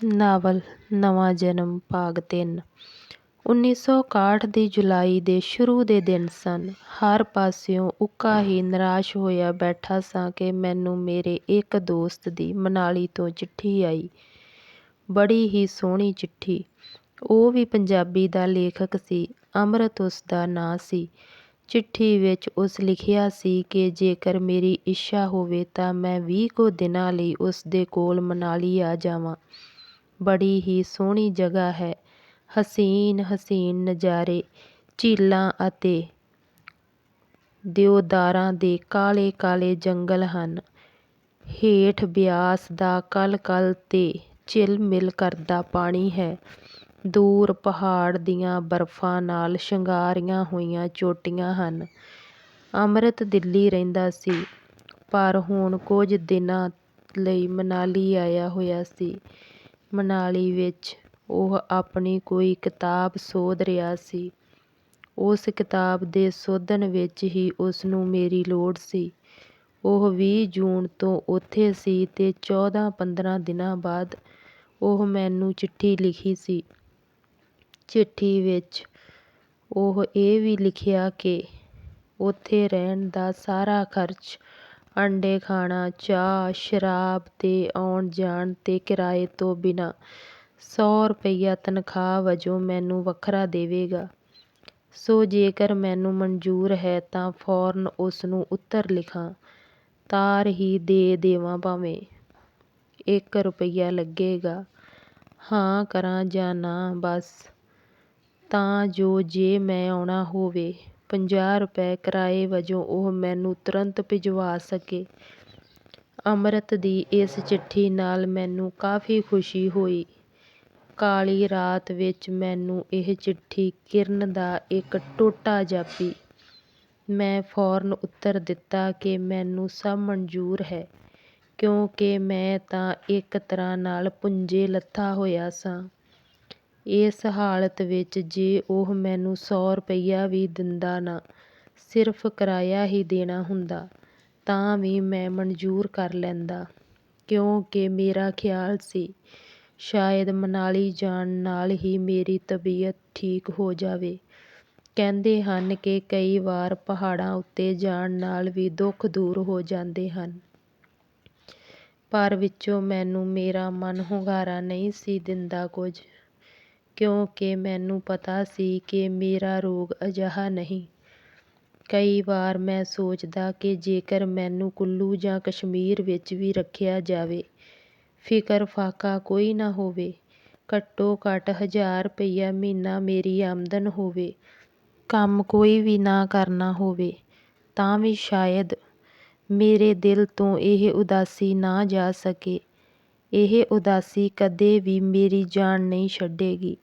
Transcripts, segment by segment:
Novel, ਨਵਾਂ ਜਨਮ, ਭਾਗ ਤਿੰਨ ਉੱਨੀ ਸੌ ਇਕਾਹਠ ਦੀ ਜੁਲਾਈ ਦੇ ਸ਼ੁਰੂ ਦੇ ਦਿਨ ਸਨ। ਹਰ ਪਾਸਿਓਂ ਉੱਕਾ ਹੀ ਨਿਰਾਸ਼ ਹੋਇਆ ਬੈਠਾ ਸਾਂ ਕਿ ਮੈਨੂੰ ਮੇਰੇ ਇੱਕ ਦੋਸਤ ਦੀ ਮਨਾਲੀ ਤੋਂ ਚਿੱਠੀ ਆਈ। ਬੜੀ ਹੀ ਸੋਹਣੀ ਚਿੱਠੀ। ਉਹ ਵੀ ਪੰਜਾਬੀ ਦਾ ਲੇਖਕ ਸੀ। ਅੰਮ੍ਰਿਤ ਉਸਦਾ ਨਾਂ ਸੀ। ਚਿੱਠੀ ਵਿੱਚ ਉਸ ਲਿਖਿਆ ਸੀ ਕਿ ਜੇਕਰ ਮੇਰੀ ਇੱਛਾ ਹੋਵੇ ਤਾਂ ਮੈਂ ਵੀਹ ਕੁ ਦਿਨਾਂ ਲਈ ਉਸਦੇ ਕੋਲ ਮਨਾਲੀ ਆ ਜਾਵਾਂ। ਬੜੀ ਹੀ ਸੋਹਣੀ ਜਗ੍ਹਾ ਹੈ। ਹਸੀਨ ਹਸੀਨ ਨਜ਼ਾਰੇ, ਝੀਲਾਂ ਅਤੇ ਦਿਓਦਾਰਾਂ ਦੇ ਕਾਲੇ ਕਾਲੇ ਜੰਗਲ ਹਨ। ਹੇਠ ਬਿਆਸ ਦਾ ਕਲ ਕਲ ਤੇ ਝਿਲਮਿਲ ਕਰਦਾ ਪਾਣੀ ਹੈ। ਦੂਰ ਪਹਾੜ ਦੀਆਂ ਬਰਫ਼ਾਂ ਨਾਲ ਸ਼ਿੰਗਾਰੀਆਂ ਹੋਈਆਂ ਚੋਟੀਆਂ ਹਨ। ਅੰਮ੍ਰਿਤ ਦਿੱਲੀ ਰਹਿੰਦਾ ਸੀ, ਪਰ ਹੁਣ ਕੁਝ ਦਿਨਾਂ ਲਈ ਮਨਾਲੀ ਆਇਆ ਹੋਇਆ ਸੀ। ਮਨਾਲੀ ਵਿੱਚ ਉਹ ਆਪਣੀ ਕੋਈ ਕਿਤਾਬ ਸੋਧ ਰਿਹਾ ਸੀ। ਉਸ ਕਿਤਾਬ ਦੇ ਸੋਧਣ ਵਿੱਚ ਹੀ ਉਸਨੂੰ ਮੇਰੀ ਲੋੜ ਸੀ। ਉਹ ਵੀਹ ਜੂਨ ਤੋਂ ਉੱਥੇ ਸੀ ਤੇ ਚੌਦਾਂ ਪੰਦਰਾਂ ਦਿਨਾਂ ਬਾਅਦ ਉਹ ਮੈਨੂੰ ਚਿੱਠੀ ਲਿਖੀ ਸੀ। ਚਿੱਠੀ ਵਿੱਚ ਉਹ ਇਹ ਵੀ ਲਿਖਿਆ ਕਿ ਉੱਥੇ ਰਹਿਣ ਦਾ ਸਾਰਾ ਖ਼ਰਚ, ਅੰਡੇ ਖਾਣਾ, ਚਾਹ, ਸ਼ਰਾਬ ਤੇ ਆਉਣ ਜਾਣ ਤੇ ਕਿਰਾਏ ਤੋਂ ਬਿਨਾਂ ਸੌ ਰੁਪਈਆ ਤਨਖ਼ਾਹ ਵਜੋਂ ਮੈਨੂੰ ਵੱਖਰਾ ਦੇਵੇਗਾ। ਸੋ ਜੇਕਰ ਮੈਨੂੰ ਮਨਜ਼ੂਰ ਹੈ ਤਾਂ ਫ਼ੌਰਨ ਉਸ ਨੂੰ ਉੱਤਰ ਲਿਖਾਂ। ਤਾਰ ਹੀ ਦੇ ਦੇਵਾਂ ਭਾਵੇਂ। ਇੱਕ ਰੁਪਈਆ ਲੱਗੇਗਾ। ਹਾਂ ਕਰਾਂ ਜਾਂ ਨਾ ਬਸ ਤਾਂ ਜੋ ਜੇ ਮੈਂ ਆਉਣਾ ਹੋਵੇ, ਪੰਜਾਹ ਰੁਪਏ ਕਿਰਾਏ ਵਜੋਂ ਉਹ ਮੈਨੂੰ ਤੁਰੰਤ ਭਿਜਵਾ ਸਕੇ। ਅੰਮ੍ਰਿਤ ਦੀ ਇਸ ਚਿੱਠੀ ਨਾਲ ਮੈਨੂੰ ਕਾਫ਼ੀ ਖੁਸ਼ੀ ਹੋਈ। ਕਾਲੀ ਰਾਤ ਵਿੱਚ ਮੈਨੂੰ ਇਹ ਚਿੱਠੀ ਕਿਰਨ ਦਾ ਇੱਕ ਟੋਟਾ ਜਾਪੀ। ਮੈਂ ਫ਼ੌਰਨ ਉੱਤਰ ਦਿੱਤਾ ਕਿ ਮੈਨੂੰ ਸਭ ਮਨਜ਼ੂਰ ਹੈ, ਕਿਉਂਕਿ ਮੈਂ ਤਾਂ ਇੱਕ ਤਰ੍ਹਾਂ ਨਾਲ ਭੁੰਜੇ ਲੱਥਾ ਹੋਇਆ ਸਾਂ। ਇਸ ਹਾਲਤ ਵਿੱਚ ਜੇ ਉਹ ਮੈਨੂੰ ਸੌ ਰੁਪਇਆ ਵੀ ਦਿੰਦਾ ਨਾ, ਸਿਰਫ਼ ਕਿਰਾਇਆ ਹੀ ਦੇਣਾ ਹੁੰਦਾ, ਤਾਂ ਵੀ ਮੈਂ ਮਨਜ਼ੂਰ ਕਰ ਲੈਂਦਾ, ਕਿਉਂਕਿ ਮੇਰਾ ਖ਼ਿਆਲ ਸੀ, ਸ਼ਾਇਦ ਮਨਾਲੀ ਜਾਣ ਨਾਲ ਹੀ ਮੇਰੀ ਤਬੀਅਤ ਠੀਕ ਹੋ ਜਾਵੇ। ਕਹਿੰਦੇ ਹਨ ਕਿ ਕਈ ਵਾਰ ਪਹਾੜਾਂ ਉੱਤੇ ਜਾਣ ਨਾਲ ਵੀ ਦੁੱਖ ਦੂਰ ਹੋ ਜਾਂਦੇ ਹਨ। ਪਰ ਵਿੱਚੋਂ ਮੈਨੂੰ ਮੇਰਾ ਮਨ ਹੁੰਗਾਰਾ ਨਹੀਂ ਸੀ ਦਿੰਦਾ ਕੁਝ, ਕਿਉਂਕਿ ਮੈਨੂੰ ਪਤਾ ਸੀ ਕਿ ਮੇਰਾ ਰੋਗ ਅਜਿਹਾ ਨਹੀਂ। ਕਈ ਵਾਰ ਮੈਂ ਸੋਚਦਾ ਕਿ ਜੇਕਰ ਮੈਨੂੰ ਕੁੱਲੂ ਜਾਂ ਕਸ਼ਮੀਰ ਵਿੱਚ ਵੀ ਰੱਖਿਆ ਜਾਵੇ, ਫ਼ਿਕਰ ਫ਼ਾਕਾ ਕੋਈ ਨਾ ਹੋਵੇ, ਘੱਟੋ ਘੱਟ ਹਜ਼ਾਰ ਰੁਪਇਆ ਮਹੀਨਾ ਮੇਰੀ ਆਮਦਨ ਹੋਵੇ, ਕੰਮ ਕੋਈ ਵੀ ਨਾ ਕਰਨਾ ਹੋਵੇ, ਤਾਂ ਵੀ ਸ਼ਾਇਦ ਮੇਰੇ ਦਿਲ ਤੋਂ ਇਹ ਉਦਾਸੀ ਨਾ ਜਾ ਸਕੇ। ਇਹ ਉਦਾਸੀ ਕਦੇ ਵੀ ਮੇਰੀ ਜਾਨ ਨਹੀਂ ਛੱਡੇਗੀ।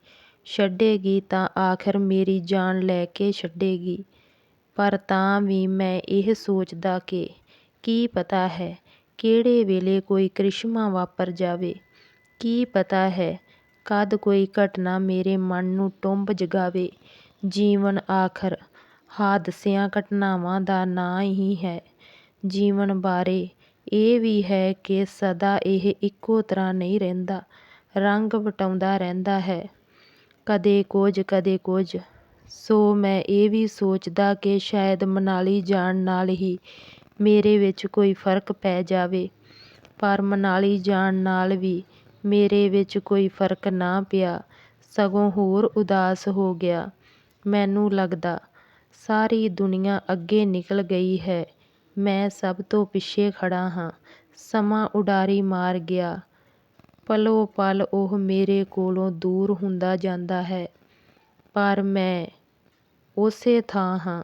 ਛੱਡੇਗੀ ਤਾਂ ਆਖ਼ਰ ਮੇਰੀ ਜਾਨ ਲੈ ਕੇ ਛੱਡੇਗੀ। ਪਰ ਤਾਂ ਵੀ ਮੈਂ ਇਹ ਸੋਚਦਾ ਕਿ ਕੀ ਪਤਾ ਹੈ, ਕਿਹੜੇ ਵੇਲੇ ਕੋਈ ਕਰਿਸ਼ਮਾ ਵਾਪਰ ਜਾਵੇ। ਕੀ ਪਤਾ ਹੈ, ਕਦ ਕੋਈ ਘਟਨਾ ਮੇਰੇ ਮਨ ਨੂੰ ਟੁੰਬ ਜਗਾਵੇ। ਜੀਵਨ ਆਖ਼ਰ ਹਾਦਸਿਆਂ ਘਟਨਾਵਾਂ ਦਾ ਨਾਂ ਹੀ ਹੈ। ਜੀਵਨ ਬਾਰੇ ਇਹ ਵੀ ਹੈ ਕਿ ਸਦਾ ਇਹ ਇੱਕੋ ਤਰ੍ਹਾਂ ਨਹੀਂ ਰਹਿੰਦਾ, ਰੰਗ ਵਟਾਉਂਦਾ ਰਹਿੰਦਾ ਹੈ, ਕਦੇ ਕੁਝ ਕਦੇ ਕੁਝ। ਸੋ ਮੈਂ ਇਹ ਵੀ ਸੋਚਦਾ ਕਿ ਸ਼ਾਇਦ ਮਨਾਲੀ ਜਾਣ ਨਾਲ ਹੀ ਮੇਰੇ ਵਿੱਚ ਕੋਈ ਫ਼ਰਕ ਪੈ ਜਾਵੇ। ਪਰ ਮਨਾਲੀ ਜਾਣ ਨਾਲ ਵੀ ਮੇਰੇ ਵਿੱਚ ਕੋਈ ਫ਼ਰਕ ਨਾ ਪਿਆ, ਸਗੋਂ ਹੋਰ ਉਦਾਸ ਹੋ ਗਿਆ। ਮੈਨੂੰ ਲੱਗਦਾ, ਸਾਰੀ ਦੁਨੀਆ ਅੱਗੇ ਨਿਕਲ ਗਈ ਹੈ, ਮੈਂ ਸਭ ਤੋਂ ਪਿੱਛੇ ਖੜ੍ਹਾ ਹਾਂ। ਸਮਾਂ ਉਡਾਰੀ ਮਾਰ ਗਿਆ, ਪਲੋਂ ਪਲ ਉਹ ਮੇਰੇ ਕੋਲੋਂ ਦੂਰ ਹੁੰਦਾ ਜਾਂਦਾ ਹੈ, ਪਰ ਮੈਂ ਉਸੇ ਥਾਂ ਹਾਂ।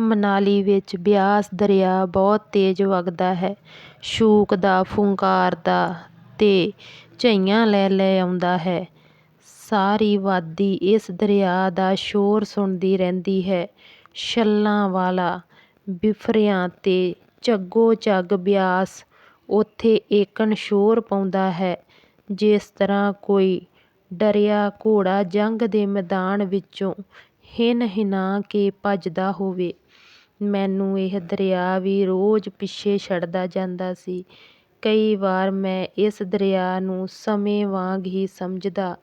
ਮਨਾਲੀ ਵਿੱਚ ਬਿਆਸ ਦਰਿਆ ਬਹੁਤ ਤੇਜ਼ ਵਗਦਾ ਹੈ, ਛੂਕਦਾ, ਫੁੰਕਾਰਦਾ ਤੇ ਝਈਆਂ ਲੈ ਲੈ ਆਉਂਦਾ ਹੈ। ਸਾਰੀ ਵਾਦੀ ਇਸ ਦਰਿਆ ਦਾ ਸ਼ੋਰ ਸੁਣਦੀ ਰਹਿੰਦੀ ਹੈ। ਛੱਲਾਂ ਵਾਲਾ ਬਿਫਰਿਆਂ ਤੇ ਝੱਗੋ ਝੱਗ ਬਿਆਸ ਉੱਥੇ ਏਕਣ ਸ਼ੋਰ ਪਾਉਂਦਾ ਹੈ, ਜਿਸ ਤਰ੍ਹਾਂ ਕੋਈ ਡਰਿਆ ਘੋੜਾ ਜੰਗ ਦੇ ਮੈਦਾਨ ਵਿੱਚੋਂ ਹਿਣ ਹਿਣਾ ਕੇ ਭੱਜਦਾ ਹੋਵੇ। ਮੈਨੂੰ ਇਹ ਦਰਿਆ ਵੀ ਰੋਜ਼ ਪਿੱਛੇ ਛੱਡਦਾ ਜਾਂਦਾ ਸੀ, ਕਈ ਵਾਰ ਮੈਂ ਇਸ ਦਰਿਆ ਨੂੰ ਸਮੇਂ ਵਾਂਗ ਹੀ ਸਮਝਦਾ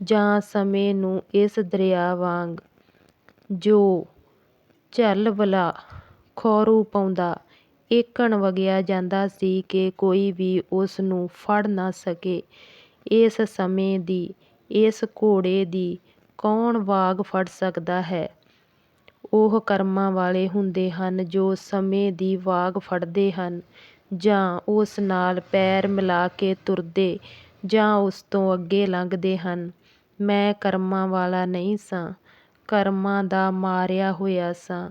ਜਾਂ ਸਮੇਂ ਨੂੰ ਇਸ ਦਰਿਆ ਵਾਂਗ। ਜੋ ਝੱਲਵਲਾ ਖੌਰੂ ਪਾਉਂਦਾ ਏਕਣ ਵਗਿਆ ਜਾਂਦਾ ਸੀ ਕਿ ਕੋਈ ਵੀ ਉਸ ਨੂੰ ਫੜ ਨਾ ਸਕੇ। ਇਸ ਸਮੇਂ ਦੀ, ਇਸ ਘੋੜੇ ਦੀ ਕੌਣ ਵਾਗ ਫੜ ਸਕਦਾ ਹੈ? ਉਹ ਕਰਮਾਂ ਵਾਲੇ ਹੁੰਦੇ ਹਨ ਜੋ ਸਮੇਂ ਦੀ ਵਾਗ ਫੜਦੇ ਹਨ, ਜਾਂ ਉਸ ਨਾਲ ਪੈਰ ਮਿਲਾ ਕੇ ਤੁਰਦੇ, ਜਾਂ ਉਸ ਤੋਂ ਅੱਗੇ ਲੰਘਦੇ ਹਨ। ਮੈਂ ਕਰਮਾਂ ਵਾਲਾ ਨਹੀਂ ਸਾਂ, ਕਰਮਾਂ ਦਾ ਮਾਰਿਆ ਹੋਇਆ ਸਾਂ।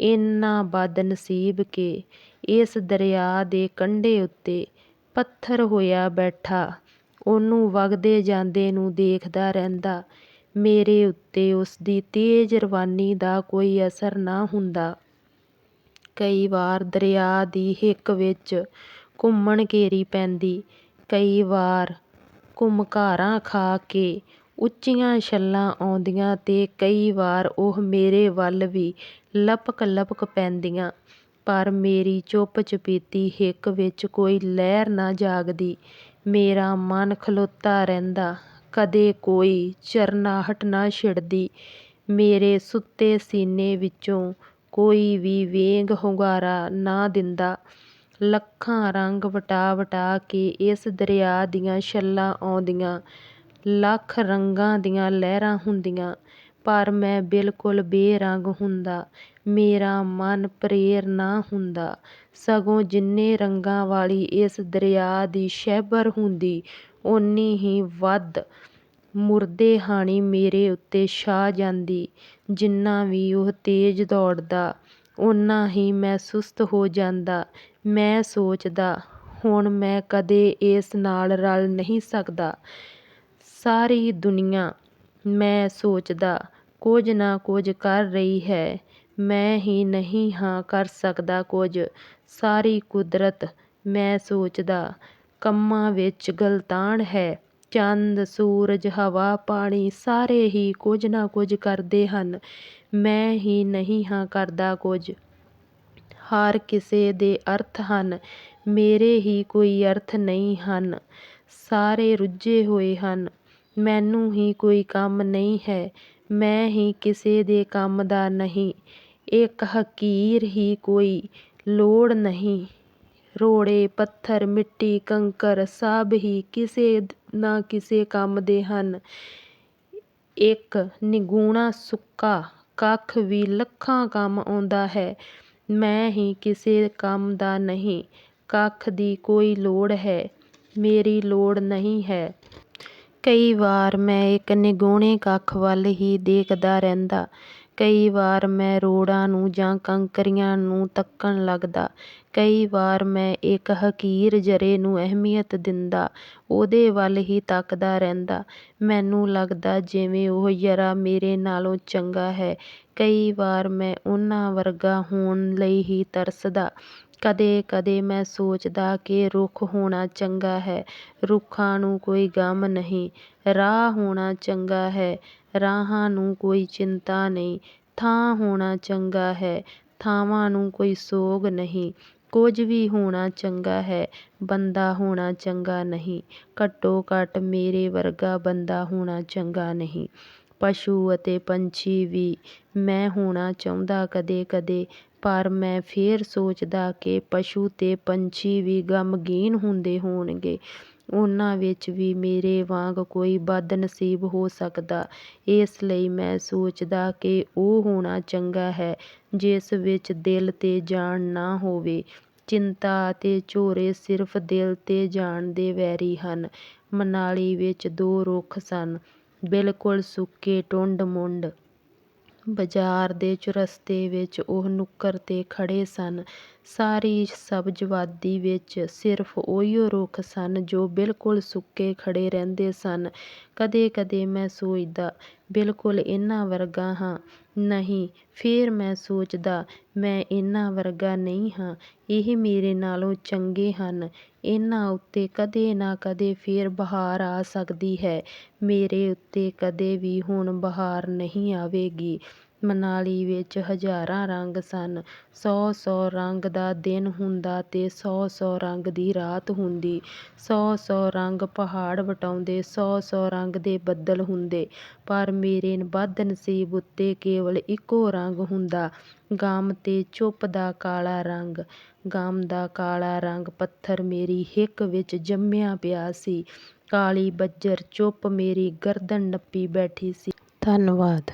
ਇੰਨਾ ਬਦਨਸੀਬ ਕਿ ਇਸ ਦਰਿਆ ਦੇ ਕੰਢੇ ਉੱਤੇ ਪੱਥਰ ਹੋਇਆ ਬੈਠਾ। ਉਹਨੂੰ ਵਗਦੇ ਜਾਂਦੇ ਨੂੰ ਦੇਖਦਾ ਰਹਿੰਦਾ। ਮੇਰੇ ਉੱਤੇ ਉਸਦੀ ਤੇਜ਼ ਰਵਾਨੀ ਦਾ ਕੋਈ ਅਸਰ ਨਾ ਹੁੰਦਾ। ਕਈ ਵਾਰ ਦਰਿਆ ਦੀ ਹਿੱਕ ਵਿੱਚ ਘੁੰਮਣ ਘੇਰੀ ਪੈਂਦੀ। ਕਈ ਵਾਰ ਘੁਮਕਾਰਾਂ ਖਾ ਕੇ ਉੱਚੀਆਂ ਛੱਲਾਂ ਆਉਂਦੀਆਂ ਤੇ ਕਈ ਵਾਰ ਉਹ ਮੇਰੇ ਵੱਲ ਵੀ ਲਪਕ ਲਪਕ ਪੈਂਦੀਆਂ, ਪਰ ਮੇਰੀ ਚੁੱਪ ਚਪੀਤੀ ਹਿੱਕ ਵਿੱਚ ਕੋਈ ਲਹਿਰ ਨਾ ਜਾਗਦੀ। ਮੇਰਾ ਮਨ ਖਲੋਤਾ ਰਹਿੰਦਾ, ਕਦੇ ਕੋਈ ਝਰਨਾਹਟ ਨਾ ਛਿੜਦੀ। ਮੇਰੇ ਸੁੱਤੇ ਸੀਨੇ ਵਿੱਚੋਂ ਕੋਈ ਵੀ ਵੇਗ ਹੁੰਗਾਰਾ ਨਾ ਦਿੰਦਾ। ਲੱਖਾਂ ਰੰਗ ਵਟਾ ਵਟਾ ਕੇ ਇਸ ਦਰਿਆ ਦੀਆਂ ਛੱਲਾਂ ਆਉਂਦੀਆਂ, ਲੱਖ ਰੰਗਾਂ ਦੀਆਂ ਲਹਿਰਾਂ ਹੁੰਦੀਆਂ। ਪਰ ਮੈਂ ਬਿਲਕੁਲ ਬੇਰੰਗ ਹੁੰਦਾ। ਮੇਰਾ ਮਨ ਪ੍ਰੇਰ ਨਾ ਹੁੰਦਾ। ਸਗੋਂ ਜਿੰਨੇ ਰੰਗਾਂ ਵਾਲੀ ਇਸ ਦਰਿਆ ਦੀ ਸ਼ਹਿਬਰ ਹੁੰਦੀ, ਓਨੀ ਹੀ ਵੱਧ ਮੁਰਦੇ ਹਾਣੀ ਮੇਰੇ ਉੱਤੇ ਛਾ ਜਾਂਦੀ। ਜਿੰਨਾ ਵੀ ਉਹ ਤੇਜ਼ ਦੌੜਦਾ, ਓਨਾ ਹੀ ਮੈਂ ਸੁਸਤ ਹੋ ਜਾਂਦਾ। ਮੈਂ ਸੋਚਦਾ, ਹੁਣ ਮੈਂ ਕਦੇ ਇਸ ਨਾਲ ਰਲ ਨਹੀਂ ਸਕਦਾ। ਸਾਰੀ ਦੁਨੀਆ, ਮੈਂ ਸੋਚਦਾ ਕੁਝ ਨਾ ਕੁਝ ਕਰ ਰਹੀ ਹੈ। ਮੈਂ ਹੀ ਨਹੀਂ ਹਾਂ ਕਰ ਸਕਦਾ ਕੁਝ। ਸਾਰੀ ਕੁਦਰਤ ਮੈਂ ਸੋਚਦਾ, ਕੰਮਾਂ ਵਿੱਚ ਗਲਤਾਨ ਹੈ। ਚੰਦ, ਸੂਰਜ, ਹਵਾ, ਪਾਣੀ ਸਾਰੇ ਹੀ ਕੁਝ ਨਾ ਕੁਝ ਕਰਦੇ ਹਨ। ਮੈਂ ਹੀ ਨਹੀਂ ਹਾਂ ਕਰਦਾ ਕੁਝ। ਹਰ ਕਿਸੇ ਦੇ ਅਰਥ ਹਨ। ਮੇਰੇ ਹੀ ਕੋਈ ਅਰਥ ਨਹੀਂ ਹਨ। ਸਾਰੇ ਰੁੱਝੇ ਹੋਏ ਹਨ। ਮੈਨੂੰ ਹੀ ਕੋਈ ਕੰਮ ਨਹੀਂ ਹੈ। ਮੈਂ ਹੀ ਕਿਸੇ ਦੇ ਕੰਮ ਦਾ ਨਹੀਂ, ਇੱਕ ਹਕੀਰ ਹੀ ਕੋਈ ਲੋੜ ਨਹੀਂ। ਰੋੜੇ, ਪੱਥਰ, ਮਿੱਟੀ, ਕੰਕਰ ਸਭ ਹੀ ਕਿਸੇ ਨਾ ਕਿਸੇ ਕੰਮ ਦੇ ਹਨ। ਇੱਕ ਨਿਗੂਣਾ ਸੁੱਕਾ ਕੱਖ ਵੀ ਲੱਖਾਂ ਕੰਮ ਆਉਂਦਾ ਹੈ। ਮੈਂ ਹੀ ਕਿਸੇ ਕੰਮ ਦਾ ਨਹੀਂ, ਕੱਖ ਦੀ ਕੋਈ ਲੋੜ ਹੈ। ਮੇਰੀ ਲੋੜ ਨਹੀਂ ਹੈ। ਕਈ ਵਾਰ ਮੈਂ ਇੱਕ ਨਿਗੂਣੇ ਕੱਖ ਵੱਲ ਹੀ ਦੇਖਦਾ ਰਹਿੰਦਾ। ਕਈ ਵਾਰ ਮੈਂ ਰੋੜਾਂ ਨੂੰ ਜਾਂ ਕੰਕਰੀਆਂ ਨੂੰ ਤੱਕਣ ਲੱਗਦਾ। ਕਈ ਵਾਰ ਮੈਂ ਇੱਕ ਹਕੀਰ ਜਰੇ ਨੂੰ ਅਹਿਮੀਅਤ ਦਿੰਦਾ। ਉਹਦੇ ਵੱਲ ਹੀ ਤੱਕਦਾ ਰਹਿੰਦਾ। ਮੈਨੂੰ ਲੱਗਦਾ ਜਿਵੇਂ ਉਹ ਜਰਾ ਮੇਰੇ ਨਾਲੋਂ ਚੰਗਾ ਹੈ। ਕਈ ਵਾਰ ਮੈਂ ਉਹਨਾਂ ਵਰਗਾ ਹੋਣ ਲਈ ਹੀ ਤਰਸਦਾ। ਕਦੇ ਕਦੇ ਮੈਂ ਸੋਚਦਾ ਕਿ ਰੁੱਖ ਹੋਣਾ ਚੰਗਾ ਹੈ, ਰੁੱਖਾਂ ਨੂੰ ਕੋਈ ਗਮ ਨਹੀਂ, ਰਾਹ ਹੋਣਾ ਚੰਗਾ ਹੈ, ਰਾਹਾਂ ਨੂੰ ਕੋਈ ਚਿੰਤਾ ਨਹੀਂ, ਥਾਂ ਹੋਣਾ ਚੰਗਾ ਹੈ, ਥਾਵਾਂ ਨੂੰ ਕੋਈ ਸੋਗ ਨਹੀਂ, ਕੁਝ ਵੀ ਹੋਣਾ ਚੰਗਾ ਹੈ, ਬੰਦਾ ਹੋਣਾ ਚੰਗਾ ਨਹੀਂ, ਘੱਟੋ ਘੱਟ ਮੇਰੇ ਵਰਗਾ ਬੰਦਾ ਹੋਣਾ ਚੰਗਾ ਨਹੀਂ। ਪਸ਼ੂ ਅਤੇ ਪੰਛੀ ਵੀ ਮੈਂ ਹੋਣਾ ਚਾਹੁੰਦਾ ਕਦੇ ਕਦੇ, ਪਰ ਮੈਂ ਫਿਰ ਸੋਚਦਾ ਕਿ ਪਸ਼ੂ ਅਤੇ ਪੰਛੀ ਵੀ ਗਮਗੀਨ ਹੁੰਦੇ ਹੋਣਗੇ। ਉਹਨਾਂ ਵਿੱਚ ਵੀ ਮੇਰੇ ਵਾਂਗ ਕੋਈ ਬਦਨਸੀਬ ਹੋ ਸਕਦਾ। ਇਸ ਲਈ ਮੈਂ ਸੋਚਦਾ ਕਿ ਉਹ ਹੋਣਾ ਚੰਗਾ ਹੈ, ਜਿਸ ਵਿੱਚ ਦਿਲ ਤੇ ਜਾਨ ਨਾ ਹੋਵੇ। ਚਿੰਤਾ ਅਤੇ ਝੋਰੇ ਸਿਰਫ ਦਿਲ ਤੇ ਜਾਨ ਦੇ ਵੈਰੀ ਹਨ। ਮਨਾਲੀ ਵਿੱਚ ਦੋ ਰੁੱਖ ਸਨ। ਬਿਲਕੁਲ ਸੁੱਕੇ, ਟੁੰਡ ਮੁੰਡ। ਬਾਜ਼ਾਰ ਦੇ ਚੁਰਸਤੇ ਵਿੱਚ ਉਹ ਨੁੱਕਰ ਤੇ ਖੜੇ ਸਨ। ਸਾਰੀ ਸਬਜ਼ਵਾਦੀ ਵਿੱਚ ਸਿਰਫ ਉਹੀਓ ਰੁੱਖ ਸਨ ਜੋ ਬਿਲਕੁਲ ਸੁੱਕੇ ਖੜੇ ਰਹਿੰਦੇ ਸਨ। ਕਦੇ ਕਦੇ ਮੈਂ ਸੋਚਦਾ, ਬਿਲਕੁਲ ਇਹਨਾਂ ਵਰਗਾ ਹਾਂ। ਨਹੀਂ, ਫੇਰ ਮੈਂ ਸੋਚਦਾ, ਮੈਂ ਇਹਨਾਂ ਵਰਗਾ ਨਹੀਂ ਹਾਂ। ਇਹ ਮੇਰੇ ਨਾਲੋਂ ਚੰਗੇ ਹਨ। ਇਹਨਾਂ ਉੱਤੇ ਕਦੇ ਨਾ ਕਦੇ ਫੇਰ ਬਹਾਰ ਆ ਸਕਦੀ ਹੈ। ਮੇਰੇ ਉੱਤੇ ਕਦੇ ਵੀ ਹੁਣ ਬਹਾਰ ਨਹੀਂ ਆਵੇਗੀ। ਮਨਾਲੀ ਵਿੱਚ ਹਜ਼ਾਰਾਂ ਰੰਗ ਸਨ। ਸੌ ਸੌ ਰੰਗ ਦਾ ਦਿਨ ਹੁੰਦਾ ਤੇ ਸੌ ਸੌ ਰੰਗ ਦੀ ਰਾਤ ਹੁੰਦੀ। ਸੌ ਸੌ ਰੰਗ ਪਹਾੜ ਵਟਾਉਂਦੇ, ਸੌ ਸੌ ਰੰਗ ਦੇ ਬੱਦਲ ਹੁੰਦੇ, ਪਰ ਮੇਰੇ ਬਦਨਸੀਬ ਉੱਤੇ ਕੇਵਲ ਇੱਕੋ ਰੰਗ ਹੁੰਦਾ, ਗ਼ਮ ਤੇ ਚੁੱਪ ਦਾ ਕਾਲਾ ਰੰਗ। ਗ਼ਮ ਦਾ ਕਾਲਾ ਰੰਗ ਪੱਥਰ ਮੇਰੀ ਹਿੱਕ ਵਿੱਚ ਜੰਮਿਆ ਪਿਆ ਸੀ। ਕਾਲੀ ਬੱਜਰ ਚੁੱਪ ਮੇਰੀ ਗਰਦਨ ਨੱਪੀ ਬੈਠੀ ਸੀ। ਧੰਨਵਾਦ।